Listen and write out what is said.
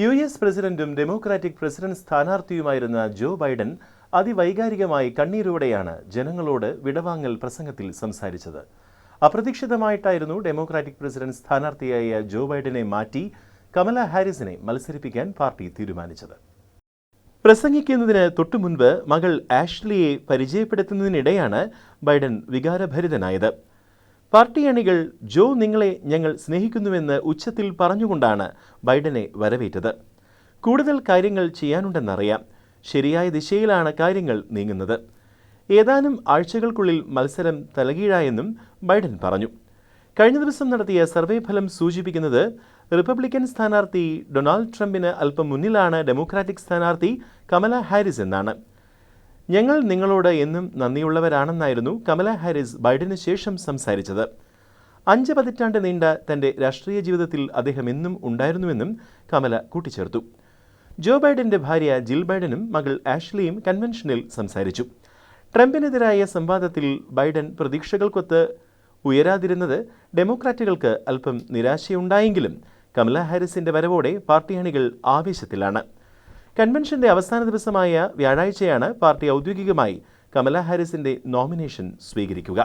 U S പ്രസിഡന്റും democratic president സ്ഥാനാർത്ഥിയുമായിരുന്ന Joe Biden അതിവൈകാരികമായി കണ്ണീരോടെയാണ് ജനങ്ങളോട് വിടവാങ്ങൽ പ്രസംഗത്തിൽ സംസാരിച്ചത്. അപ്രതീക്ഷിതമായിട്ടായിരുന്നു ഡെമോക്രാറ്റിക് പ്രസിഡന്റ് സ്ഥാനാർത്ഥിയായ ജോ ബൈഡനെ മാറ്റി കമല ഹാരിസിനെ മത്സരിപ്പിക്കാൻ പാർട്ടി തീരുമാനിച്ചത്. പ്രസംഗിക്കുന്നതിന് തൊട്ടുമുൻപ് മകൾ ആഷ്ലിയെ പരിചയപ്പെടുത്തുന്നതിനിടെയാണ് ബൈഡൻ വികാരഭരിതനായത്. പാർട്ടി അണികൾ ജോ നിങ്ങളെ ഞങ്ങൾ സ്നേഹിക്കുന്നുവെന്ന് ഉച്ചത്തിൽ പറഞ്ഞുകൊണ്ടാണ് ബൈഡനെ വരവേറ്റത്. കൂടുതൽ കാര്യങ്ങൾ ചെയ്യാനുണ്ടെന്നറിയാം. ശരിയായ ദിശയിലാണ് കാര്യങ്ങൾ നീങ്ങുന്നത്. ഏതാനും ആഴ്ചകൾക്കുള്ളിൽ മത്സരം തലകീഴായെന്നും ബൈഡൻ പറഞ്ഞു. കഴിഞ്ഞ ദിവസം നടത്തിയ സർവേ ഫലം സൂചിപ്പിക്കുന്നത് റിപ്പബ്ലിക്കൻ സ്ഥാനാർത്ഥി ഡൊണാൾഡ് ട്രംപിന് അല്പം മുന്നിലാണ് ഡെമോക്രാറ്റിക് സ്ഥാനാർത്ഥി കമല ഹാരിസ് എന്നാണ്. ഞങ്ങൾ നിങ്ങളോട് എന്നും നന്ദിയുള്ളവരാണെന്നായിരുന്നു കമല ഹാരിസ് ബൈഡന് ശേഷം സംസാരിച്ചത്. അഞ്ച് പതിറ്റാണ്ട് നീണ്ട തന്റെ രാഷ്ട്രീയ ജീവിതത്തിൽ അദ്ദേഹം എന്നും ഉണ്ടായിരുന്നുവെന്നും കമല കൂട്ടിച്ചേർത്തു. ജോ ബൈഡന്റെ ഭാര്യ ജിൽ ബൈഡനും മകൾ ആഷ്ലിയും കൺവെൻഷനിൽ സംസാരിച്ചു. ട്രംപിനെതിരായ സംവാദത്തിൽ ബൈഡൻ പ്രതീക്ഷകൾക്കൊത്ത് ഉയരാതിരുന്നത് ഡെമോക്രാറ്റുകൾക്ക് അല്പം നിരാശയുണ്ടായെങ്കിലും കമല ഹാരിസിന്റെ വരവോടെ പാർട്ടി അണികൾ ആവേശത്തിലാണ്. കൺവെൻഷന്റെ അവസാന ദിവസമായ വ്യാഴാഴ്ചയാണ് പാർട്ടി ഔദ്യോഗികമായി കമലാ ഹാരിസിന്റെ നോമിനേഷൻ സ്വീകരിക്കുക.